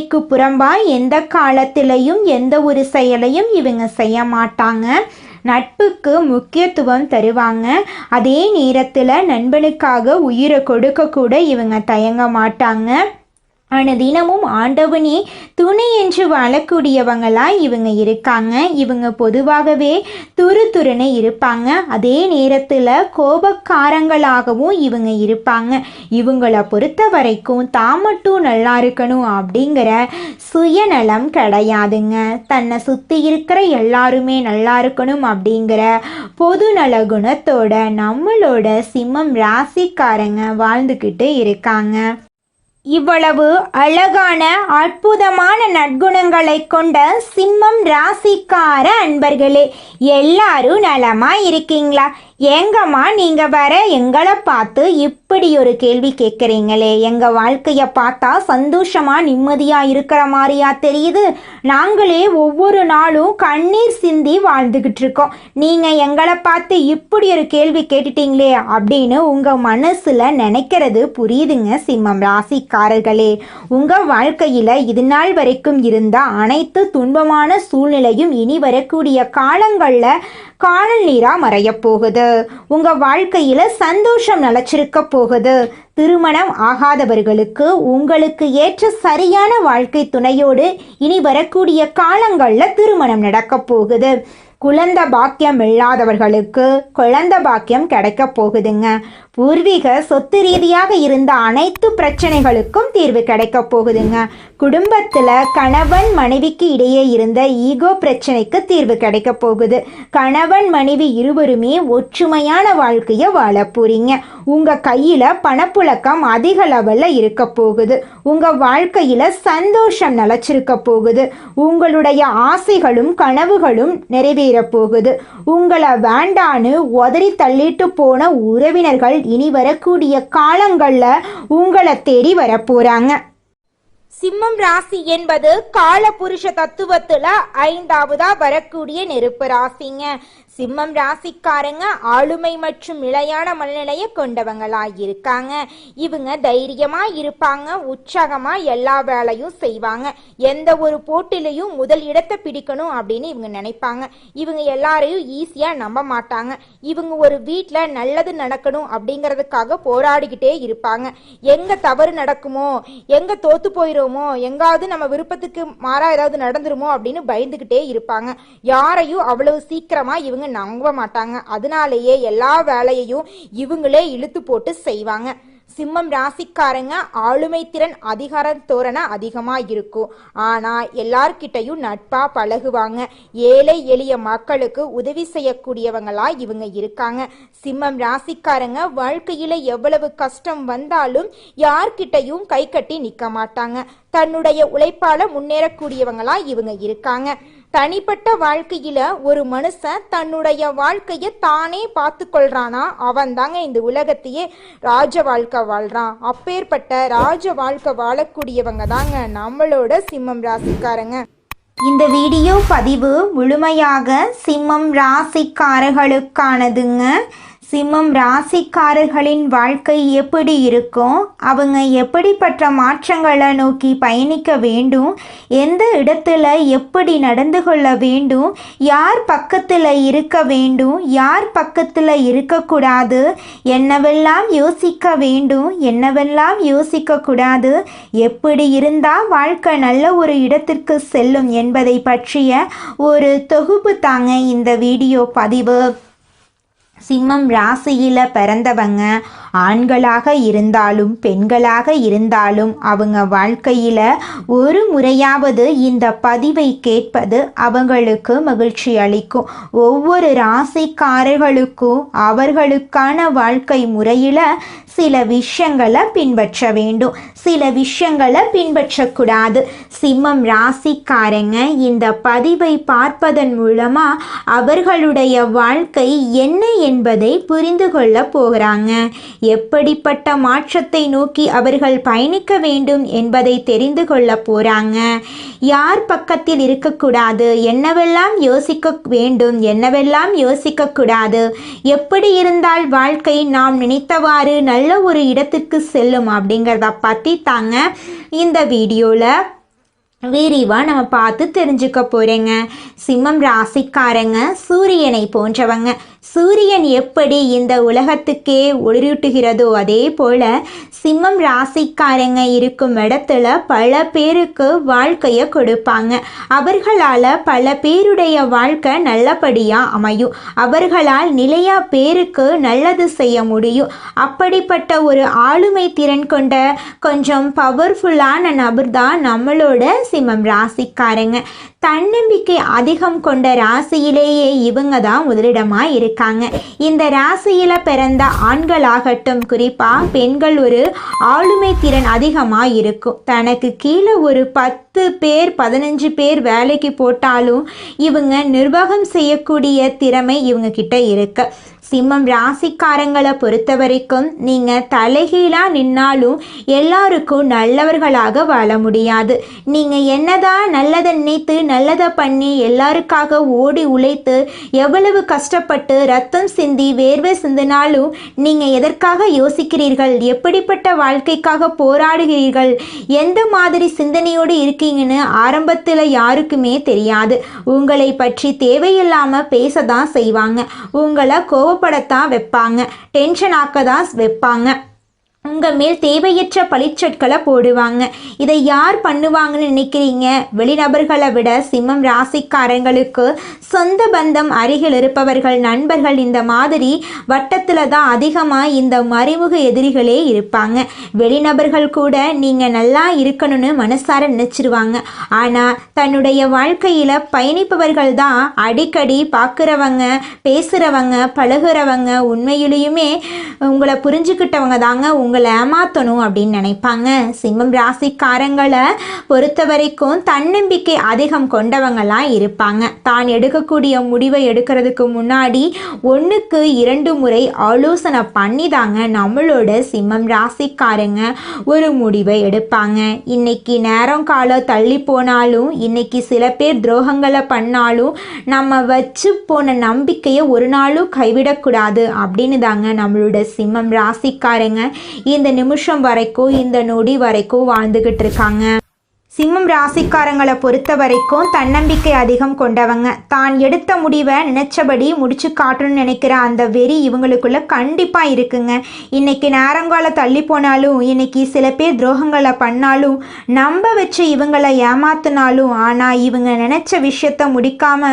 உண்மைக்கு புறம்பா எந்த காலத்திலையும் எந்த ஒரு செயலையும் இவங்க செய்ய மாட்டாங்க. நட்புக்கு முக்கியத்துவம் தருவாங்க. அதே நேரத்தில் நண்பனுக்காக உயிரை கொடுக்க கூட இவங்க தயங்க மாட்டாங்க. தினமும் ஆண்டவனே துணை என்று வாழக்கூடியவங்களாக இவங்க இருக்காங்க. இவங்க பொதுவாகவே துரு துருன்னு இருப்பாங்க. அதே நேரத்தில் கோபக்காரங்களாகவும் இவங்க இருப்பாங்க. இவங்கள பொறுத்த வரைக்கும் தான் மட்டும் நல்லா இருக்கணும் அப்படிங்கிற சுயநலம் கிடையாதுங்க. தன்னை சுற்றி இருக்கிற எல்லாருமே நல்லா இருக்கணும் அப்படிங்கிற பொதுநல குணத்தோட நம்மளோட சிம்மம் ராசிக்காரங்க வாழ்ந்துக்கிட்டு இருக்காங்க. இவ்வளவு அழகான அற்புதமான நற்குணங்களை கொண்ட சிம்மம் ராசிக்கார அன்பர்களே எல்லாரும் நலமா இருக்கீங்களா? ஏங்கம்மா நீங்க வர எங்களை பார்த்து இப்படி ஒரு கேள்வி கேட்குறீங்களே. எங்க வாழ்க்கைய பார்த்தா சந்தோஷமா நிம்மதியா இருக்கிற மாதிரியா தெரியுது. நாங்களே ஒவ்வொரு நாளும் கண்ணீர் சிந்தி வாழ்ந்துகிட்டு இருக்கோம். நீங்க எங்களை பார்த்து இப்படி ஒரு கேள்வி கேட்டுட்டீங்களே அப்படின்னு உங்க மனசுல நினைக்கிறது புரியுதுங்க சிம்மம் ராசிக்காரர்களே. உங்க வாழ்க்கையில இது நாள் வரைக்கும் இருந்த அனைத்து துன்பமான சூழ்நிலையும் இனி வரக்கூடிய காலங்களில் காணல் நீரா மறையப் போகுது. உங்க வாழ்க்கையில சந்தோஷம் நிலச்சிருக்க போகுது. திருமணம் ஆகாதவர்களுக்கு உங்களுக்கு ஏற்ற சரியான வாழ்க்கை துணையோடு இனி வரக்கூடிய காலங்களில் திருமணம் நடக்க போகுது. குழந்த பாக்கியம் இல்லாதவர்களுக்கு குழந்த பாக்கியம் கிடைக்க போகுதுங்க. பூர்வீக சொத்து ரீதியாக இருந்த அனைத்து பிரச்சனைகளுக்கும் தீர்வு கிடைக்க போகுதுங்க. குடும்பத்தில் கணவன் மனைவிக்கு இடையே இருந்த ஈகோ பிரச்சனைக்கு தீர்வு கிடைக்க போகுது. கணவன் மனைவி இருவருமே ஒற்றுமையான வாழ்க்கையை வாழ போறீங்க. உங்கள் கையில் பணப்புழக்கம் அதிக லெவலில் இருக்க போகுது. உங்கள் வாழ்க்கையில் சந்தோஷம் நிலச்சிருக்க போகுது. உங்களுடைய ஆசைகளும் கனவுகளும் நிறைவே போகுது உங்களை வேண்டான்னு உதறி தள்ளிட்டு போன உறவினர்கள் இனி வரக்கூடிய காலங்களில் உங்களை தேடி வரப்போறாங்க. சிம்மம் ராசி என்பது கால புருஷ தத்துவத்துல ஐந்தாவதா வரக்கூடிய நெருப்பு ராசிங்க. சிம்மம் ராசிக்காரங்க ஆளுமை மற்றும் நிலையான மனநிலையை கொண்டவங்களா இருக்காங்க இவங்க தைரியமா இருப்பாங்க உற்சாகமா எல்லா வேலையும் செய்வாங்க. எந்த ஒரு போட்டிலையும் முதல் இடத்தை பிடிக்கணும் அப்படின்னு இவங்க நினைப்பாங்க. இவங்க எல்லாரையும் ஈஸியா நம்ப மாட்டாங்க. இவங்க ஒரு வீட்டில் நல்லது நடக்கணும் அப்படிங்கிறதுக்காக போராடிக்கிட்டே இருப்பாங்க. எங்க தவறு நடக்குமோ எங்க தோத்து போயிடுமோ எங்காவது நம்ம விருப்பத்துக்கு மாறா ஏதாவது நடந்துருமோ அப்படின்னு பயந்துகிட்டே இருப்பாங்க. யாரையும் அவ்வளவு சீக்கிரமா இவங்க நம்ப மாட்டாங்க. அதனாலேயே எல்லா வேலையையும் இவங்களே இழுத்து போட்டு செய்வாங்க. சிம்மம் ராசிக்காரங்க ஆளுமை திறன் அதிகார தோரணை அதிகமாக இருக்கும். ஆனால் எல்லார்கிட்டையும் நட்பாக பழகுவாங்க. ஏழை எளிய மக்களுக்கு உதவி செய்யக்கூடியவங்களா இவங்க இருக்காங்க. சிம்மம் ராசிக்காரங்க வாழ்க்கையில் எவ்வளவு கஷ்டம் வந்தாலும் யார்கிட்டையும் கை கட்டி நிற்க மாட்டாங்க. தன்னுடைய உழைப்பால முன்னேறக்கூடியவங்களா இவங்க இருக்காங்க. தனிப்பட்ட வாழ்க்கையில ஒரு மனுஷன் தன்னுடைய வாழ்க்கையை தானே பார்த்து கொள்றானா அவன் தாங்க இந்த உலகத்தையே ராஜ வாழ்க்கை வாழ்றான். அப்பேற்பட்ட ராஜ வாழ்க்கை வாழக்கூடியவங்க தாங்க நம்மளோட சிம்மம் ராசிக்காரங்க. இந்த வீடியோ பதிவு முழுமையாக சிம்மம் ராசிக்காரர்களுக்கானதுங்க. சிம்மம் ராசிக்காரர்களின் வாழ்க்கை எப்படி இருக்கும் அவங்க எப்படிப்பட்ட மாற்றங்களை நோக்கி பயணிக்க வேண்டும் எந்த இடத்துல எப்படி நடந்து கொள்ள வேண்டும் யார் பக்கத்தில் இருக்க வேண்டும் யார் பக்கத்தில் இருக்கக்கூடாது என்னவெல்லாம் யோசிக்க வேண்டும் என்னவெல்லாம் யோசிக்கக்கூடாது எப்படி இருந்தால் வாழ்க்கை நல்ல ஒரு இடத்திற்கு செல்லும் என்பதை பற்றிய ஒரு தொகுப்பு தாங்க இந்த வீடியோ பதிவு. சிம்மம் ராசியில் பிறந்தவங்க. ஆண்களாக இருந்தாலும் பெண்களாக இருந்தாலும் அவங்க வாழ்க்கையில் ஒரு முறையாவது இந்த பதிவை கேட்பது அவங்களுக்கு மகிழ்ச்சி அளிக்கும். ஒவ்வொரு ராசிக்காரர்களுக்கும் அவர்களுக்கான வாழ்க்கை முறையில் சில விஷயங்களை பின்பற்ற வேண்டும். சில விஷயங்களை பின்பற்றக்கூடாது. சிம்மம் ராசிக்காரங்க இந்த பதிவை பார்ப்பதன் மூலமாக அவர்களுடைய வாழ்க்கை என்ன என்பதை புரிந்து கொள்ள போகிறாங்க. எப்படிப்பட்ட மாற்றத்தை நோக்கி அவர்கள் பயணிக்க வேண்டும் என்பதை தெரிந்து கொள்ள போகிறாங்க யார் பக்கத்தில் இருக்கக்கூடாது? என்னவெல்லாம் யோசிக்க வேண்டும்? என்னவெல்லாம் யோசிக்கக்கூடாது? எப்படி இருந்தால் வாழ்க்கை நாம் நினைத்தவாறு நல்ல ஒரு இடத்துக்கு செல்லும் அப்படிங்கிறத பற்றி தாங்க இந்த வீடியோவில் விரிவாக நம்ம பார்த்து தெரிஞ்சுக்க போகிறேங்க சிம்மம் ராசிக்காரங்க சூரியனை போன்றவங்க. சூரியன் எப்படி இந்த உலகத்துக்கே ஒளிரூட்டுகிறதோ அதே போல் சிம்மம் ராசிக்காரங்க இருக்கும் இடத்துல பல பேருக்கு வாழ்க்கையை கொடுப்பாங்க. அவர்களால் பல பேருடைய வாழ்க்கை நல்லபடியாக அமையும். அவர்களால் நிலையா பேருக்கு நல்லது செய்ய முடியும். அப்படிப்பட்ட ஒரு ஆளுமை திறன் கொண்ட கொஞ்சம் பவர்ஃபுல்லான நபர் தான் நம்மளோட சிம்மம் ராசிக்காரங்க. தன்னம்பிக்கை அதிகம் கொண்ட ராசியிலேயே இவங்க தான் முதலிடமாக இருக்காங்க. இந்த ராசியில் பிறந்த ஆண்களாகட்டும் குறிப்பாக பெண்கள் ஒரு ஆளுமை திறன் அதிகமாக இருக்கும். தனக்கு கீழே ஒரு பத்து பேர் பதினஞ்சு பேர் வேலைக்கு போட்டாலும் இவங்க நிர்வாகம் செய்யக்கூடிய திறமை இவங்க கிட்ட இருக்கு. சிம்மம் ராசிக்காரங்களை பொறுத்த வரைக்கும் நீங்கள் தலைகீழாக நின்னாலும் எல்லாருக்கும் நல்லவர்களாக வாழ முடியாது. நீங்கள் என்னதான் நல்லதை நினைத்து நல்லதை பண்ணி எல்லாருக்காக ஓடி உழைத்து எவ்வளவு கஷ்டப்பட்டு ரத்தம் சிந்தி வேர்வை சிந்தினாலும் நீங்கள் எதற்காக யோசிக்கிறீர்கள்? எப்படிப்பட்ட வாழ்க்கைக்காக போராடுகிறீர்கள்? எந்த மாதிரி சிந்தனையோடு இருக்கீங்கன்னு ஆரம்பத்தில் யாருக்குமே தெரியாது. உங்களை பற்றி தேவையில்லாமல் பேச தான் செய்வாங்க. உங்களை கோவ கோவப்படத்தான் வைப்பாங்க. டென்ஷன் ஆக்க தான் வைப்பாங்க. உங்கள் மேல் தேவையற்ற பழிச்சொற்களை போடுவாங்க. இதை யார் பண்ணுவாங்கன்னு நினைக்கிறீங்க? வெளிநபர்களை விட சிம்மம் ராசிக்காரங்களுக்கு சொந்த பந்தம் அருகில் இருப்பவர்கள் நண்பர்கள் இந்த மாதிரி வட்டத்தில் தான் அதிகமாக இந்த மறைமுக எதிரிகளே இருப்பாங்க. வெளிநபர்கள் கூட நீங்கள் நல்லா இருக்கணும்னு மனசார நினச்சிருவாங்க. ஆனால் தன்னுடைய வாழ்க்கையில் பயணிப்பவர்கள் தான் அடிக்கடி பார்க்குறவங்க பேசுகிறவங்க பழகுறவங்க உண்மையிலையுமே உங்களை புரிஞ்சுக்கிட்டவங்க தாங்க உங்களை ஏமாற்றணும் அப்படின்னு நினைப்பாங்க. சிம்மம் ராசிக்காரங்களை பொறுத்த வரைக்கும் தன்னம்பிக்கை அதிகம் கொண்டவங்களாம் இருப்பாங்க. தான் எடுக்கக்கூடிய முடிவை எடுக்கிறதுக்கு முன்னாடி ஒன்றுக்கு இரண்டு முறை ஆலோசனை பண்ணி தாங்க நம்மளோட சிம்மம் ராசிக்காரங்க ஒரு முடிவை எடுப்பாங்க. இன்னைக்கு நேரம் காலம் தள்ளி போனாலும் இன்னைக்கு சில பேர் துரோகங்களை பண்ணாலும் நம்ம வச்சு போன நம்பிக்கையை ஒரு நாளும் கைவிடக்கூடாது அப்படின்னு தாங்க நம்மளோட சிம்மம் ராசிக்காரங்க. இந்த நிமிஷம் வரைக்கும் இந்த நொடி வரைக்கும் வாழ்ந்துக்கிட்டு இருக்காங்க. சிம்மம் ராசிக்காரங்களை பொறுத்த வரைக்கும் தன்னம்பிக்கை அதிகம் கொண்டவங்க. தான் எடுத்த முடிவை நினைச்சபடி முடிச்சு காட்டணும்னு நினைக்கிற அந்த வெறி இவங்களுக்குள்ள கண்டிப்பாக இருக்குங்க. இன்னைக்கு நேரங்கால தள்ளி போனாலும் இன்னைக்கு சில பேர் துரோகங்களை பண்ணாலும் நம்ப வச்சு இவங்களை ஏமாத்தினாலும் ஆனால் இவங்க நினைச்ச விஷயத்த முடிக்காம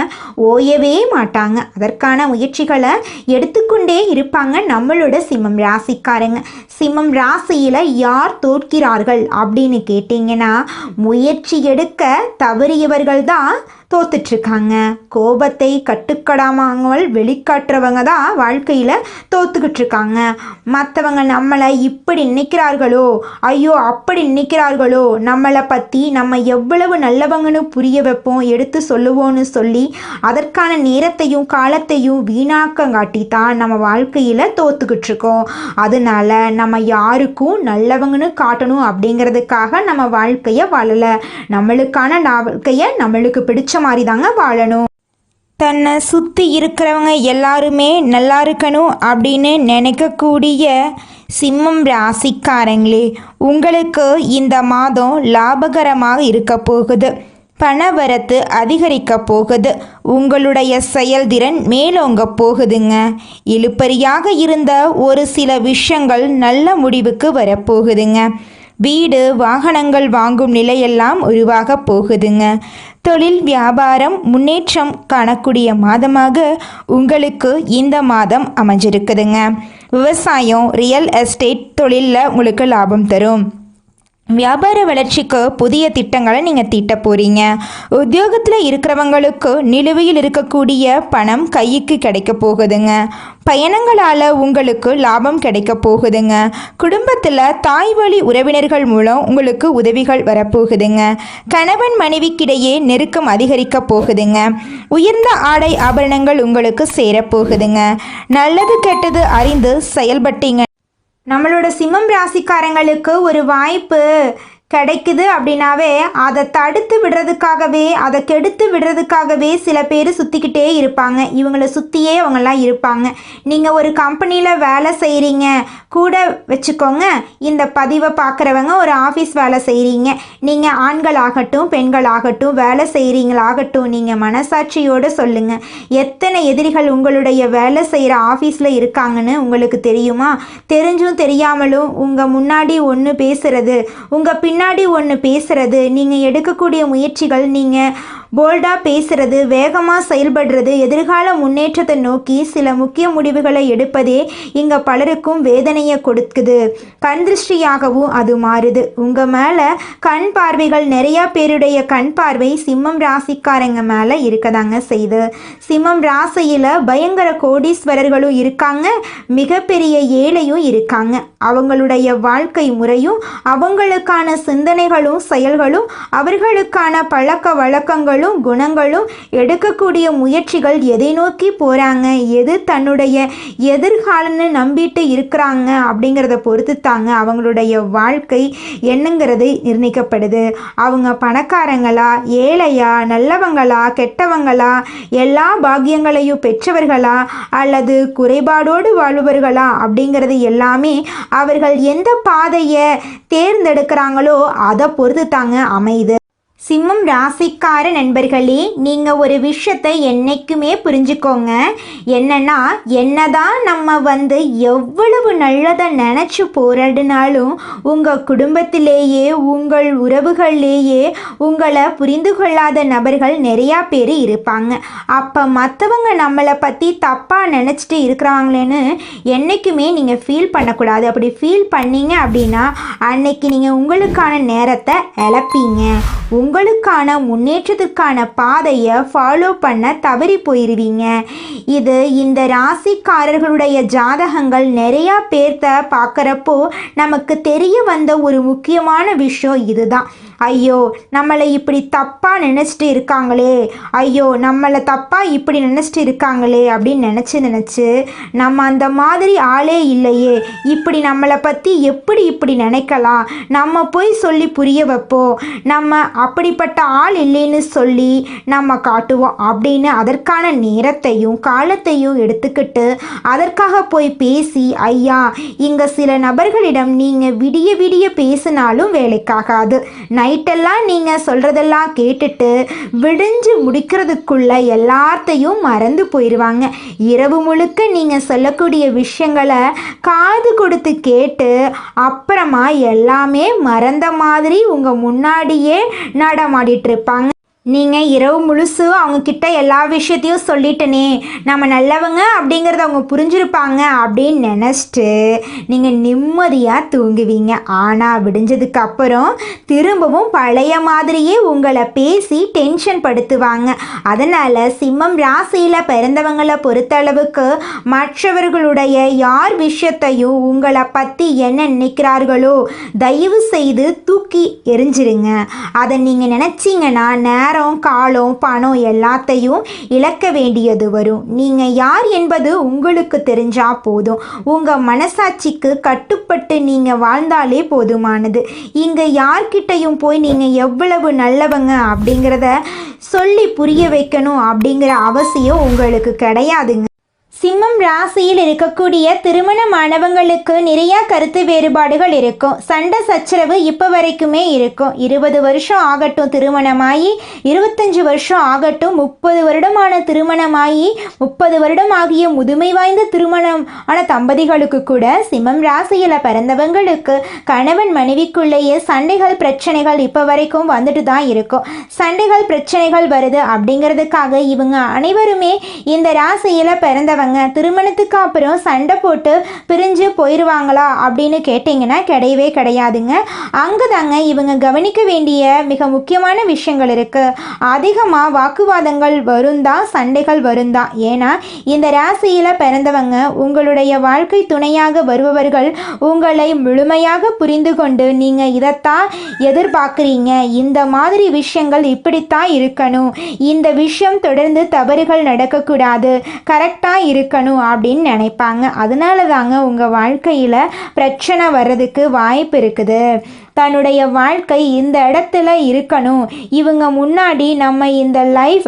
ஓயவே மாட்டாங்க. அதற்கான முயற்சிகளை எடுத்துக்கொண்டே இருப்பாங்க நம்மளோட சிம்மம் ராசிக்காரங்க. சிம்மம் ராசியில் யார் தோற்கிறார்கள் அப்படின்னு கேட்டிங்கன்னா முயற்சி எடுக்க தவறியவர்கள்தான் தோத்துட்ருக்காங்க. கோபத்தை கட்டுக்கடாமல் வெளிக்காட்டுறவங்க தான் வாழ்க்கையில் தோத்துக்கிட்டு இருக்காங்க மற்றவங்க நம்மளை இப்படி நினைக்கிறார்களோ? ஐயோ அப்படி நினைக்கிறார்களோ? நம்மளை பற்றி நம்ம எவ்வளவு நல்லவங்கன்னு புரிய வைப்போம் எடுத்து சொல்லுவோன்னு சொல்லி அதற்கான நேரத்தையும் காலத்தையும் வீணாக்கங்காட்டி தான் நம்ம வாழ்க்கையில் தோத்துக்கிட்டு இருக்கோம் அதனால நம்ம யாருக்கும் நல்லவங்கன்னு காட்டணும் அப்படிங்கிறதுக்காக நம்ம வாழ்க்கையை வாழலை. நம்மளுக்கான வாழ்க்கையை நம்மளுக்கு பிடிச்ச மாதிரி தாங்க வாழணும். தன்னை சுற்றி இருக்கிறவங்க எல்லாருமே நல்லா இருக்கணும் அப்படின்னு நினைக்கக்கூடிய சிம்மம் ராசிக்காரங்களே உங்களுக்கு இந்த மாதம் லாபகரமாக இருக்க போகுது. பணவரத்து அதிகரிக்க போகுது. உங்களுடைய செயல்திறன் மேலோங்க போகுதுங்க. இழுப்பறியாக இருந்த ஒரு சில விஷயங்கள் நல்ல முடிவுக்கு வரப்போகுதுங்க வீடு வாகனங்கள் வாங்கும் நிலையெல்லாம் உருவாக போகுதுங்க. தொழில் வியாபாரம் முன்னேற்றம் காணக்கூடிய மாதமாக உங்களுக்கு இந்த மாதம் அமைஞ்சிருக்குதுங்க. விவசாயம் ரியல் எஸ்டேட் தொழிலில் உங்களுக்கு லாபம் தரும். வியாபார வளர்ச்சிக்கு புதிய திட்டங்களை நீங்கள் தீட்ட போகிறீங்க உத்தியோகத்தில் இருக்கிறவங்களுக்கு நிலுவையில் இருக்கக்கூடிய பணம் கைக்கு கிடைக்க போகுதுங்க. பயணங்களால் உங்களுக்கு லாபம் கிடைக்க போகுதுங்க. குடும்பத்தில் தாய் வழி உறவினர்கள் மூலம் உங்களுக்கு உதவிகள் வரப்போகுதுங்க. கணவன் மனைவிக்கிடையே நெருக்கம் அதிகரிக்க போகுதுங்க. உயர்ந்த ஆடை ஆபரணங்கள் உங்களுக்கு சேரப்போகுதுங்க நல்லது கெட்டது அறிந்து செயல்பட்டீங்க நம்மளோட சிம்மம் ராசிக்காரங்களுக்கு ஒரு வாய்ப்பு கிடைக்குது அப்படின்னாவே அதை தடுத்து விடுறதுக்காகவே அதை கெடுத்து விடுறதுக்காகவே சில பேர் சுற்றிக்கிட்டே இருப்பாங்க. இவங்களை சுற்றியே அவங்கெல்லாம் இருப்பாங்க. நீங்கள் ஒரு கம்பெனியில் வேலை செய்கிறீங்க கூட வச்சுக்கோங்க. இந்த பதிவை பார்க்குறவங்க ஒரு ஆஃபீஸ் வேலை செய்கிறீங்க நீங்கள் ஆண்களாகட்டும் பெண்களாகட்டும் வேலை செய்கிறீங்களாகட்டும் நீங்கள் மனசாட்சியோடு சொல்லுங்கள் எத்தனை எதிரிகள் உங்களுடைய வேலை செய்கிற ஆஃபீஸில் இருக்காங்கன்னு உங்களுக்கு தெரியுமா? தெரிஞ்சும் தெரியாமலும் உங்கள் முன்னாடி ஒன்று பேசுகிறது உங்கள் பின் பின்னாடி ஒன்று பேசுகிறது நீங்கள் எடுக்கக்கூடிய முயற்சிகள் நீங்கள் போல்டாக பேசுறது வேகமாக செயல்படுறது எதிர்கால முன்னேற்றத்தை நோக்கி சில முக்கிய முடிவுகளை எடுப்பதே இங்கே பலருக்கும் வேதனையை கொடுக்குது. கண் திருஷ்டியாகவும் அது மாறுது. உங்கள் மேலே கண் பார்வைகள் நிறையா பேருடைய கண் பார்வை சிம்மம் ராசிக்காரங்க மேலே இருக்கதாங்க செய்யுது. சிம்மம் ராசியில் பயங்கர கோடீஸ்வரர்களும் இருக்காங்க. மிகப்பெரிய ஏழையும் இருக்காங்க. அவங்களுடைய வாழ்க்கை முறையும் அவங்களுக்கான சிந்தனைகளும் செயல்களும் அவர்களுக்கான பழக்க வழக்கங்கள் வழக்கங்களும் குணங்களும் எடுக்கக்கூடிய முயற்சிகள் எதை நோக்கி போகிறாங்க எது தன்னுடைய எதிர்காலம்னு நம்பிட்டு இருக்கிறாங்க அப்படிங்கிறத பொறுத்து தாங்க அவங்களுடைய வாழ்க்கை என்னங்கிறது நிர்ணயிக்கப்படுது. அவங்க பணக்காரங்களா ஏழையா நல்லவங்களா கெட்டவங்களா எல்லா பாக்கியங்களையும் பெற்றவர்களா அல்லது குறைபாடோடு வாழ்பவர்களா அப்படிங்கிறது எல்லாமே அவர்கள் எந்த பாதையை தேர்ந்தெடுக்கிறாங்களோ அதை பொறுத்து தாங்க அமையுது. சிம்மம் ராசிக்கார நண்பர்களே நீங்கள் ஒரு விஷயத்தை என்றைக்குமே புரிஞ்சுக்கோங்க. என்னன்னா என்னதான் நம்ம வந்து எவ்வளவு நல்லதை நினச்சி போராடினாலும் உங்கள் குடும்பத்திலேயே உங்கள் உறவுகள்லேயே உங்களை புரிந்து கொள்ளாத நபர்கள் நிறையா பேர் இருப்பாங்க. அப்போ மற்றவங்க நம்மளை பற்றி தப்பாக நினச்சிட்டு இருக்கிறாங்களேன்னு என்றைக்குமே நீங்கள் ஃபீல் பண்ணக்கூடாது. அப்படி ஃபீல் பண்ணீங்க அப்படின்னா அன்னைக்கு நீங்கள் உங்களுக்கான நேரத்தை இழப்பீங்க. உங்களுக்கான முன்னேற்றத்துக்கான பாதையை ஃபாலோ பண்ண தவறி போயிடுவீங்க இது இந்த ராசிக்காரர்களுடைய ஜாதகங்கள் நிறையா பேர்த்த பார்க்குறப்போ நமக்கு தெரிய வந்த ஒரு முக்கியமான விஷயம் இதுதான். ஐயோ நம்மளை இப்படி தப்பாக நினச்சிட்டு இருக்காங்களே. ஐயோ நம்மளை தப்பாக இப்படி நினச்சிட்டு இருக்காங்களே அப்படின்னு நினச்சி நினச்சி நம்ம அந்த மாதிரி ஆளே இல்லையே. இப்படி நம்மளை பற்றி எப்படி இப்படி நினைக்கலாம்? நம்ம போய் சொல்லி புரிய வைப்போம். நம்ம அப்படிப்பட்ட ஆள் இல்லைன்னு சொல்லி நம்ம காட்டுவோம் அப்படின்னு அதற்கான நேரத்தையும் காலத்தையும் எடுத்துக்கிட்டு அதற்காக போய் பேசி ஐயா இங்கே சில நபர்களிடம் நீங்கள் விடிய விடிய பேசினாலும் வேலைக்காகாது. நைட்டெல்லாம் நீங்கள் சொல்கிறதெல்லாம் கேட்டுட்டு விடிஞ்சு முடிக்கிறதுக்குள்ள எல்லாத்தையும் மறந்து போயிடுவாங்க இரவு முழுக்க நீங்கள் சொல்லக்கூடிய விஷயங்களை காது கொடுத்து கேட்டு அப்புறமா எல்லாமே மறந்த மாதிரி உங்கள் முன்னாடியே நடமாடிட்டு இருப்பாங்க. நீங்கள் இரவு முழுசு அவங்கக்கிட்ட எல்லா விஷயத்தையும் சொல்லிட்டனே நம்ம நல்லவங்க அப்படிங்கிறத அவங்க புரிஞ்சிருப்பாங்க அப்படின்னு நினச்சிட்டு நீங்கள் நிம்மதியாக தூங்குவீங்க. ஆனால் விடிஞ்சதுக்கு அப்புறம் திரும்பவும் பழைய மாதிரியே உங்களை பேசி டென்ஷன் படுத்துவாங்க. அதனால் சிம்மம் ராசியில் பிறந்தவங்களை பொறுத்தளவுக்கு மற்றவர்களுடைய யார் விஷயத்தையும் உங்களை பற்றி என்ன நினைக்கிறார்களோ தயவு செய்து தூக்கி எரிஞ்சிருங்க அதை நீங்கள் நினச்சிங்கன்னா நேரம் காலம் பணம் எல்லாத்தையும் இழக்க வேண்டியது வரும். நீங்கள் யார் என்பது உங்களுக்கு தெரிஞ்சா போதும். உங்கள் மனசாட்சிக்கு கட்டுப்பட்டு நீங்கள் வாழ்ந்தாலே போதுமானது. இங்கே யார்கிட்டையும் போய் நீங்கள் எவ்வளவு நல்லவங்க அப்படிங்கிறத சொல்லி புரிய வைக்கணும் அப்படிங்கிற அவசியம் உங்களுக்கு கிடையாதுங்க. சிம்மம் ராசியில் இருக்கக்கூடிய திருமணமானவங்களுக்கு நிறைய கருத்து வேறுபாடுகள் இருக்கும். சண்டை சச்சரவு இப்போ வரைக்குமே இருக்கும். இருபது வருஷம் ஆகட்டும் திருமணமாகி இருபத்தஞ்சு வருஷம் ஆகட்டும் முப்பது வருடமான திருமணமாகி முப்பது வருடம் ஆகிய முதுமை வாய்ந்த திருமணம் ஆன தம்பதிகளுக்கு கூட சிம்மம் ராசியில் பிறந்தவங்களுக்கு கணவன் மனைவிக்குள்ளேயே சண்டைகள் பிரச்சனைகள் இப்போ வரைக்கும் வந்துட்டு தான் இருக்கும். சண்டைகள் பிரச்சனைகள் வருது அப்படிங்கிறதுக்காக இவங்க அனைவருமே இந்த ராசியில் பிறந்தவங்க சொல்கிறாங்க திருமணத்துக்கு அப்புறம் சண்டை போட்டு பிரிஞ்சு போயிடுவாங்களா அப்படின்னு கேட்டிங்கன்னா கிடையவே கிடையாதுங்க. அங்கே தாங்க இவங்க கவனிக்க வேண்டிய மிக முக்கியமான விஷயங்கள் இருக்குது அதிகமாக வாக்குவாதங்கள் வருந்தா சண்டைகள் வருந்தா. ஏன்னா இந்த ராசியில் பிறந்தவங்க உங்களுடைய வாழ்க்கை துணையாக வருபவர்கள் உங்களை முழுமையாக புரிந்து கொண்டு நீங்கள் இதைத்தான் எதிர்பார்க்குறீங்க. இந்த மாதிரி விஷயங்கள் இப்படித்தான் இருக்கணும். இந்த விஷயம் தொடர்ந்து தவறுகள் நடக்கக்கூடாது. கரெக்டாக இருக்கணும் அப்படின்னு நினைப்பாங்க. அதனால தாங்க உங்கள் வாழ்க்கையில் பிரச்சனை வர்றதுக்கு வாய்ப்பு இருக்குது. தன்னுடைய வாழ்க்கை இந்த இடத்துல இருக்கணும். இவங்க முன்னாடி நம்ம இந்த லைஃப்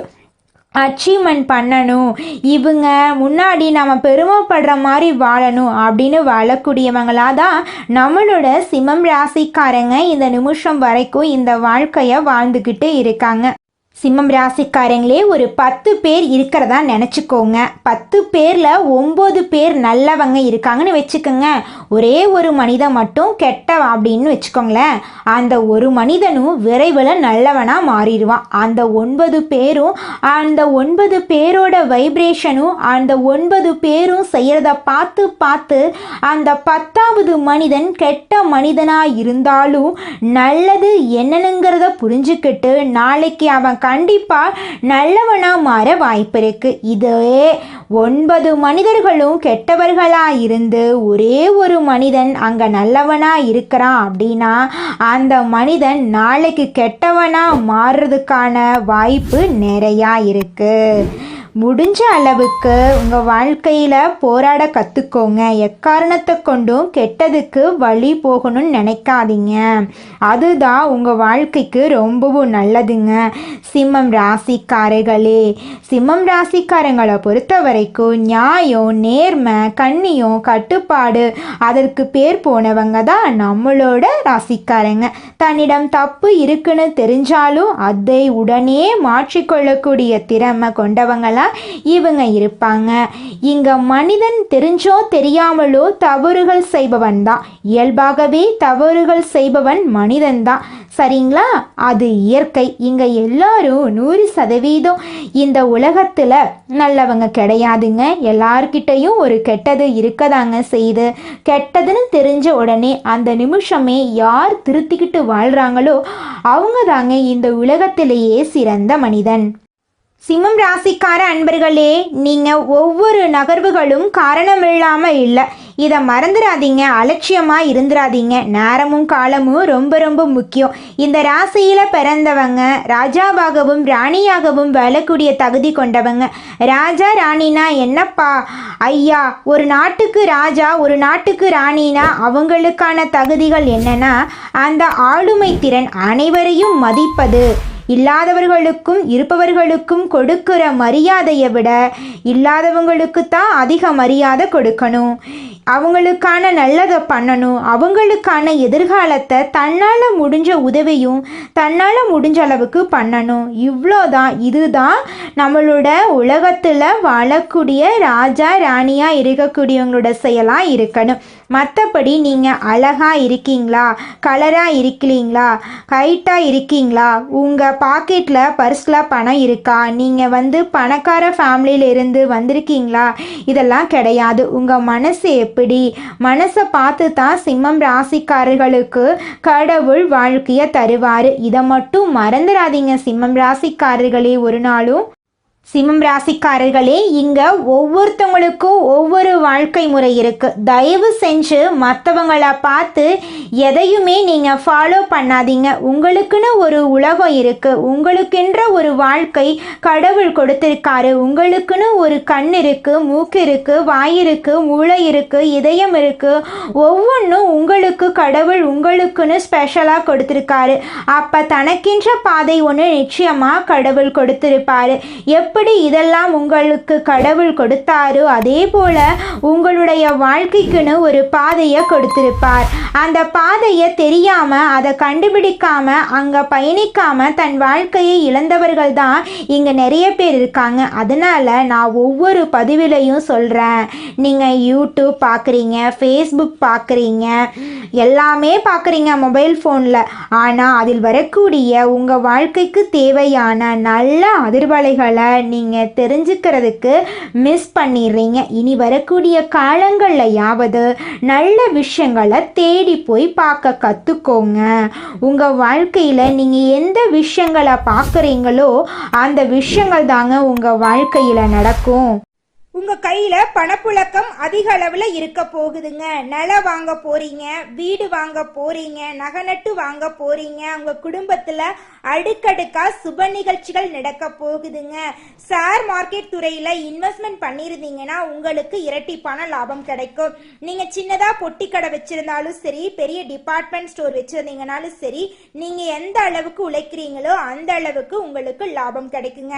அச்சீவ்மெண்ட் பண்ணணும். இவங்க முன்னாடி நம்ம பெருமைப்படுற மாதிரி வாழணும் அப்படின்னு வாழக்கூடியவங்களாக தான் நம்மளோட சிம்மம் ராசிக்காரங்க இந்த நிமிஷம் வரைக்கும் இந்த வாழ்க்கையை வாழ்ந்துக்கிட்டு இருக்காங்க. சிம்மம் ராசிக்காரங்களே ஒரு பத்து பேர் இருக்கிறதா நினச்சிக்கோங்க. பத்து பேரில் ஒம்பது பேர் நல்லவங்க இருக்காங்கன்னு வச்சுக்கோங்க. ஒரே ஒரு மனிதன் மட்டும் கெட்டவன் அப்படின்னு வச்சுக்கோங்களேன். அந்த ஒரு மனிதனும் விரைவில் நல்லவனாக மாறிடுவான். அந்த ஒன்பது பேரும் அந்த ஒன்பது பேரோட வைப்ரேஷனும் அந்த ஒன்பது பேரும் செய்கிறத பார்த்து பார்த்து அந்த பத்தாவது மனிதன் கெட்ட மனிதனாக இருந்தாலும் நல்லது என்னனுங்கிறத புரிஞ்சுக்கிட்டு நாளைக்கு அவன் கண்டிப்பாக நல்லவனாக மாற வாய்ப்பு இருக்கு இதே ஒன்பது மனிதர்களும் கெட்டவர்களாக இருந்து ஒரே ஒரு மனிதன் அங்கே நல்லவனாக இருக்கிறான் அப்படின்னா அந்த மனிதன் நாளைக்கு கெட்டவனாக மாறுறதுக்கான வாய்ப்பு நிறையா இருக்குது முடிஞ்ச அளவுக்கு உங்கள் வாழ்க்கையில் போராட கற்றுக்கோங்க எக்காரணத்தை கொண்டும் கெட்டதுக்கு வழி போகணும்னு நினைக்காதீங்க. அதுதான் உங்கள் வாழ்க்கைக்கு ரொம்பவும் நல்லதுங்க. சிம்மம் ராசிக்காரர்களே சிம்மம் ராசிக்காரங்களை பொறுத்த வரைக்கும் நியாயம் நேர்மை கண்ணியம் கட்டுப்பாடு அதற்கு பேர் போனவங்க தான் நம்மளோட ராசிக்காரங்க. தன்னிடம் தப்பு இருக்குன்னு தெரிஞ்சாலும் அதை உடனே மாற்றிக்கொள்ளக்கூடிய திறமை கொண்டவங்களா இவங்க இருப்பாங்க. இங்க மனிதன் தெரிஞ்சோ தெரியாமலோ தவறுகள் செய்பவன் தான். இயல்பாகவே தவறுகள் செய்பவன் மனிதன் தான். சரிங்களா? அது இயற்கை. இங்க எல்லாரும் நூறு சதவீதம் இந்த உலகத்துல நல்லவங்க கிடையாதுங்க. எல்லார்கிட்டையும் ஒரு கெட்டது இருக்கதாங்க செய்து கெட்டதுன்னு தெரிஞ்ச உடனே அந்த நிமிஷமே யார் திருத்திக்கிட்டு வாழ்றாங்களோ அவங்க தாங்க இந்த உலகத்திலேயே சிறந்த மனிதன். சிம்மம் ராசிக்கார அன்பர்களே நீங்கள் ஒவ்வொரு நகர்வுகளும் காரணமில்லாமல் இல்லை. இதை மறந்துடாதீங்க அலட்சியமாக இருந்துடாதீங்க நேரமும் காலமும் ரொம்ப ரொம்ப முக்கியம். இந்த ராசியில் பிறந்தவங்க ராஜாவாகவும் ராணியாகவும் வாழக்கூடிய தகுதி கொண்டவங்க. ராஜா ராணினா என்னப்பா? ஐயா ஒரு நாட்டுக்கு ராஜா ஒரு நாட்டுக்கு ராணினா அவங்களுக்கான தகுதிகள் என்னன்னா அந்த ஆளுமை திறன் அனைவரையும் மதிப்பது. இல்லாதவர்களுக்கும் இருப்பவர்களுக்கும் கொடுக்கிற மரியாதையை விட இல்லாதவங்களுக்கு தான் அதிக மரியாதை கொடுக்கணும். அவங்களுக்கான நல்லதை பண்ணணும். அவங்களுக்கான எதிர்காலத்தை தன்னால் முடிஞ்ச உதவியும் தன்னால் முடிஞ்ச அளவுக்கு பண்ணணும். இவ்வளோதான். இதுதான் நம்மளோட உலகத்தில் வாழக்கூடிய ராஜா ராணியாக இருக்கக்கூடியவங்களோட செயலாக இருக்கணும். மற்றபடி நீங்கள் அழகாக இருக்கீங்களா? கலராக இருக்கிறீங்களா ஹைட்டாக இருக்கீங்களா? உங்கள் பாக்கெட்டில் பர்ஸில் பணம் இருக்கா? நீங்கள் வந்து பணக்கார ஃபேமிலியில இருந்து வந்திருக்கீங்களா? இதெல்லாம் கிடையாது. உங்கள் மனசு எப்படி? மனசை பார்த்து தான் சிம்மம் ராசிக்காரர்களுக்கு கடவுள் வாழ்க்கையை தருவார். இதை மட்டும் மறந்துடாதீங்க. சிம்மம் ராசிக்காரர்களே ஒரு நாளும் சிம்மம் ராசிக்காரர்களே இங்கே ஒவ்வொருத்தவங்களுக்கும் ஒவ்வொரு வாழ்க்கை முறை இருக்குது தயவு செஞ்சு மற்றவங்களை பார்த்து எதையுமே நீங்கள் ஃபாலோ பண்ணாதீங்க. உங்களுக்குன்னு ஒரு உலகம் இருக்குது உங்களுக்கென்ற ஒரு வாழ்க்கை கடவுள் கொடுத்துருக்காரு. உங்களுக்குன்னு ஒரு கண் இருக்குது மூக்கு இருக்குது வாய் இருக்குது மூளை இருக்குது இதயம் இருக்குது ஒவ்வொன்றும் உங்களுக்கு கடவுள் உங்களுக்குன்னு ஸ்பெஷலாக கொடுத்துருக்காரு. அப்போ தனக்கென்ற பாதை ஒன்று நிச்சயமாக கடவுள் கொடுத்துருப்பாரு. எப்படி இதெல்லாம் உங்களுக்கு கடவுள் கொடுத்தாரோ அதே போல உங்களுடைய வாழ்க்கைக்குன்னு ஒரு பாதையை கொடுத்திருப்பார். அந்த பாதையை தெரியாம அதை கண்டுபிடிக்காம அங்க பயணிக்காம தன் வாழ்க்கையை இழந்தவர்கள் தான் இங்க நிறைய பேர் இருக்காங்க. அதனால நான் ஒவ்வொரு பதிவிலையும் சொல்றேன். நீங்க யூடியூப் பார்க்குறீங்க ஃபேஸ்புக் பார்க்குறீங்க எல்லாமே பார்க்குறீங்க மொபைல் ஃபோனில் ஆனால் அதில் வரக்கூடிய உங்கள் வாழ்க்கைக்கு தேவையான நல்ல அதிர்வலைகளை நீங்கள் தெரிஞ்சுக்கிறதுக்கு மிஸ் பண்ணிடுறீங்க. இனி வரக்கூடிய காலங்கள்லையாவது நல்ல விஷயங்களை தேடி போய் பார்க்க கற்றுக்கோங்க உங்கள் வாழ்க்கையில் நீங்கள் எந்த விஷயங்களை பார்க்குறீங்களோ அந்த விஷயங்கள் தாங்க உங்கள் வாழ்க்கையில் நடக்கும். உங்க கையில பணப்புழக்கம் அதிக அளவுல இருக்க போகுதுங்க. நிலம் வாங்க போறீங்க வீடு வாங்க போறீங்க நகநட்டு வாங்க போறீங்க உங்க குடும்பத்துல அடுக்கடுக்கா சுப நிகழ்ச்சிகள் நடக்க போகுதுங்க. ஷேர் மார்க்கெட் துறையில இன்வெஸ்ட்மெண்ட் பண்ணியிருந்தீங்கன்னா உங்களுக்கு இரட்டிப்பான லாபம் கிடைக்கும். நீங்க சின்னதா பொட்டி கடை வச்சிருந்தாலும் சரி பெரிய டிபார்ட்மெண்ட் ஸ்டோர் வச்சிருந்தீங்கனாலும் சரி நீங்க எந்த அளவுக்கு உழைக்கிறீங்களோ அந்த அளவுக்கு உங்களுக்கு லாபம் கிடைக்குங்க.